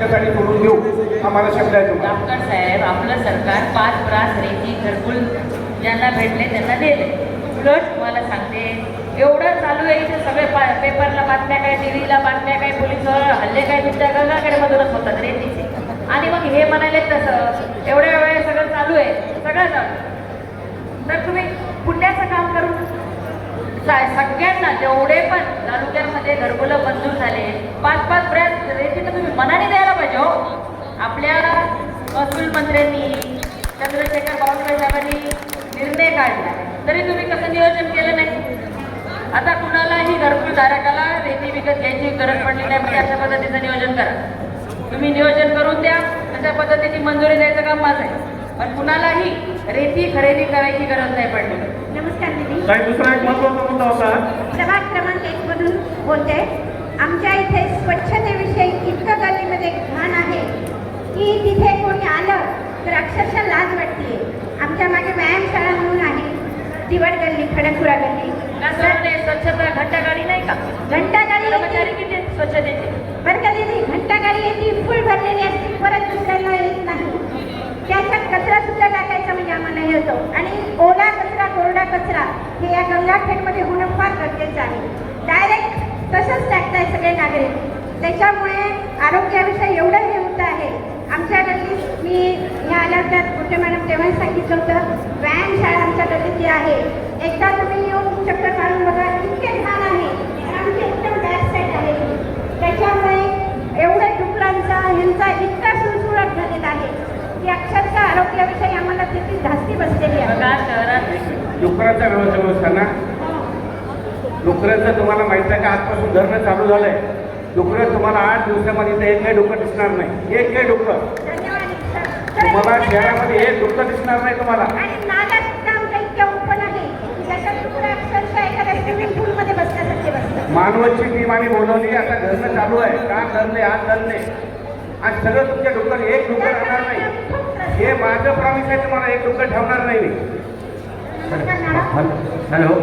त्यांच्यासाठी सोडून घेऊ आम्हाला शब्द आहे तुम्हाला. डॉक्टर साहेब आपलं सरकार पाच ब्रास रेती घरकुल ज्यांना भेटले त्यांना दिले उलट तुम्हाला सांगते एवढं चालू आहे इथे सगळे पा पेपरला बातम्या काय टी व्हीला बातम्या काय पोलीस हल्ले काय तुमच्या गंगाकडे मधूनच होतात रेतीचे. आणि मग हे म्हणाले तसं एवढ्या वेळ सगळं चालू आहे. सगळं चालू तर तुम्ही पुण्याचं काम करून सगळ्यांना जेवढे पण तालुक्यांमध्ये घरकुलं मंजूर झाले पाच पाच ब्रँच रेती तर तुम्ही मनाने द्यायला हो आपल्या महसूल मंत्र्यांनी चंद्रशेखर बावनकुळे साहेबांनी निर्णय काढला. तरी तुम्ही कसं नियोजन केलं नाही? आता कुणालाही घरकुल धारकाला रेती विकत घ्यायची गरज पडली नाही म्हणजे अशा पद्धतीचं नियोजन करा. तुम्ही नियोजन करून द्या अशा पद्धतीची मंजुरी द्यायचं काम माझं आहे. पण कुणालाही रेती खरेदी करायची गरज नाही पडली. नमस्कार दीदी. दुसरा एक महत्त्वाचा मुद्दा होता. प्रभाग क्रमांक एक मधून बोलते आमच्या इथे स्वच्छतेविषयी इतकं गल्लीमध्ये घाण आहे की तिथे कोणी आलं तर अक्षरशः लाज वाटते आमच्या मागे व्यायामशाळा म्हणून आहे. दिवड गल्ली खडकपुरा गल्ली. स्वच्छता घंटागाडी नाही का? कर्मचारी किती आहेत? स्वच्छतेचे. बरं का दीदी घंटागाडी येते फुल भरलेली असते परत दुसऱ्याला येत नाही. त्याच्यात कचरा सुद्धा टाकायचा म्हणजे आम्हाला हे होतं. आणि ओला कचरा कोरडा कचरा हे या गंगाखेडमध्ये होणं फार गरजेचं आहे. डायरेक्ट तसंच टाकताय सगळे नागरिक. त्याच्यामुळे आरोग्याविषयी एवढं हे होतं आहे आमच्या गल्लीत मी ह्या आल्या कुठे मॅडम. तेव्हा सांगितलं होतं व्यायामशाळा आमच्या गल्लीची आहे. एकदा तुम्ही येऊन चक्कर मारून बघा इतके घाण आहे. आमची एकदम बॅक साईड आहे. त्याच्यामुळे एवढ्या डुकरांचा ह्यांचा इतका सुळसुळाट झालेला आहे. की अक्षरशः आरोग्याविषयी आम्हाला त्याची धास्ती बसलेली आहे. डुकराचा व्यवस्था व्यवस्था डुकराचं तुम्हाला माहीत आहे का? आजपासून धरणं चालू झालंय. डुकरं तुम्हाला आठ दिवसामध्ये इथे एक काही डुकर दिसणार नाही. एक काही डुकर. तुम्हाला. शहरामध्ये एक डुकर दिसणार नाही तुम्हाला मानवाची टीम आम्ही बोलवली आता धरणं चालू आहे का धरले आज धरले आज सगळं तुमच्या डुकर एक डुकर राहणार नाही हे माझं प्रॉमिस आहे तुम्हाला एक डुकर ठेवणार नाही मी हॅलो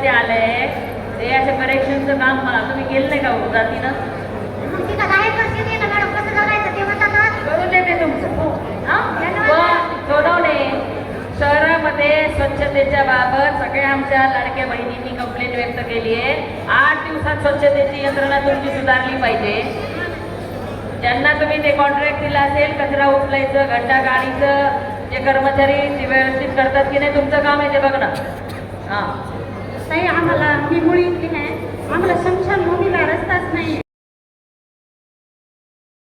शेतकरीमध्ये आलंय. ते अशा करेक्शनचं काम मला तुम्ही केलं नाही का हो जातीनं? करून देते तुमचं. हा? सोडवणे. शहरामध्ये स्वच्छतेच्या बाबत सगळ्या आमच्या लाडक्या बहिणींनी कंप्लेंट व्यक्त केली आहे. आठ दिवसात स्वच्छतेची यंत्रणा तुमची सुधारली पाहिजे. ज्यांना तुम्ही ते कॉन्ट्रॅक्ट दिला असेल कचरा उचलायचं घंटा गाडीचं जे कर्मचारी ते व्यवस्थित करतात की नाही तुमचं काम आहे ते बघणं हां. ताई आम्हाला मी मुळी इथली आहे. आम्हाला